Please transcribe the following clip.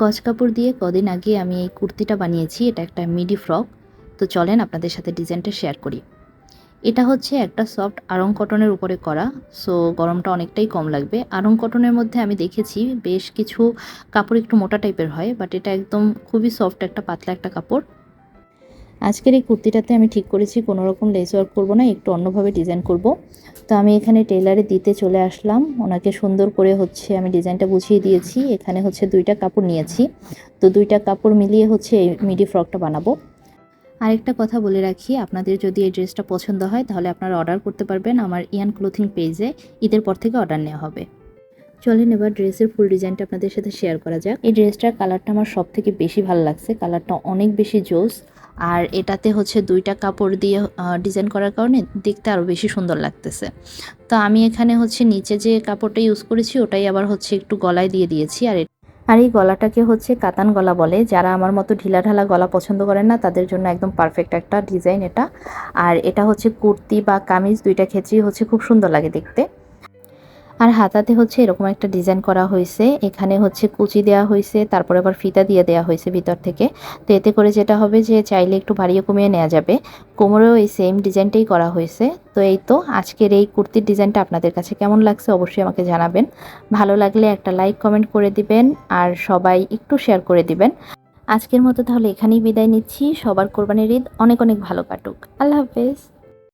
গজ কাপড় দিয়ে কদিন আগে আমি এই কুর্তিটা বানিয়েছি। এটা একটা মিডি ফ্রক। তো চলেন আপনাদের সাথে ডিজাইনটা শেয়ার করি। এটা হচ্ছে একটা সফট আরং কটনের উপরে করা। সো গরমটা অনেকটাই কম লাগবে। আরং কটনের মধ্যে আমি দেখেছি বেশ কিছু কাপড় একটু মোটা টাইপের হয়, বাট এটা একদম খুবই সফট একটা, পাতলা একটা কাপড়। আজকের এই কুর্তিটাতে আমি ঠিক করেছি কোনো রকম লেস ওয়ার্ক করব না, একটু অন্যভাবে ডিজাইন করব। তো আমি এখানে টেলারে দিতে চলে আসলাম। ওনাকে সুন্দর করে হচ্ছে আমি ডিজাইনটা বুঝিয়ে দিয়েছি। এখানে হচ্ছে দুইটা কাপড় নিয়েছি। তো দুইটা কাপড় মিলিয়ে হচ্ছে এই মিডি ফ্রকটা বানাবো। আরেকটা কথা বলে রাখি, আপনাদের যদি এই ড্রেসটা পছন্দ হয়, তাহলে আপনারা অর্ডার করতে পারবেন আমার ইয়ান ক্লোথিং পেজে ঈদের পর থেকে অর্ডার নেওয়া হবে। চলেন এবার ড্রেসের ফুল ডিজাইনটা আপনাদের সাথে শেয়ার করা যাক। এই ড্রেসটার কালারটা আমার সব থেকে বেশি ভালো লাগছে। কালারটা অনেক বেশি জোস। আর এটাতে হচ্ছে দুইটা কাপড় দিয়ে ডিজাইন করার কারণে দেখতে আরও বেশি সুন্দর লাগতেছে। তো আমি এখানে হচ্ছে নিচে যে কাপড়টা ইউজ করেছি, ওটাই আবার হচ্ছে একটু গলায় দিয়ে দিয়েছি। আর আর এই গলাটাকে হচ্ছে কাতান গলা বলে। যারা আমার মতো ঢিলা ঢালা গলা পছন্দ করেন না, তাদের জন্য একদম পারফেক্ট একটা ডিজাইন এটা। আর এটা হচ্ছে কুর্তি বা কামিজ, দুইটা ক্ষেত্রেই হচ্ছে খুব সুন্দর লাগে দেখতে। আর হাতাতে হচ্ছে এরকম একটা ডিজাইন করা হয়েছে। এখানে হচ্ছে কুচি দেওয়া হয়েছে, তারপরে আবার ফিতা দিয়ে দেওয়া হয়েছে ভিতর থেকে। তো এতে করে যেটা হবে যে চাইলে একটু বাড়িয়ে কমিয়ে নেওয়া যাবে। কোমরেও এই সেম ডিজাইনটাই করা হয়েছে। তো এই তো আজকের এই কুর্তির ডিজাইনটা আপনাদের কাছে কেমন লাগছে অবশ্যই আমাকে জানাবেন। ভালো লাগলে একটা লাইক কমেন্ট করে দিবেন আর সবাই একটু শেয়ার করে দিবেন। আজকের মতো তাহলে এখানেই বিদায় নিচ্ছি। সবার কোরবানির ঈদ অনেক অনেক ভালো কাটুক। আল্লাহ হাফেজ।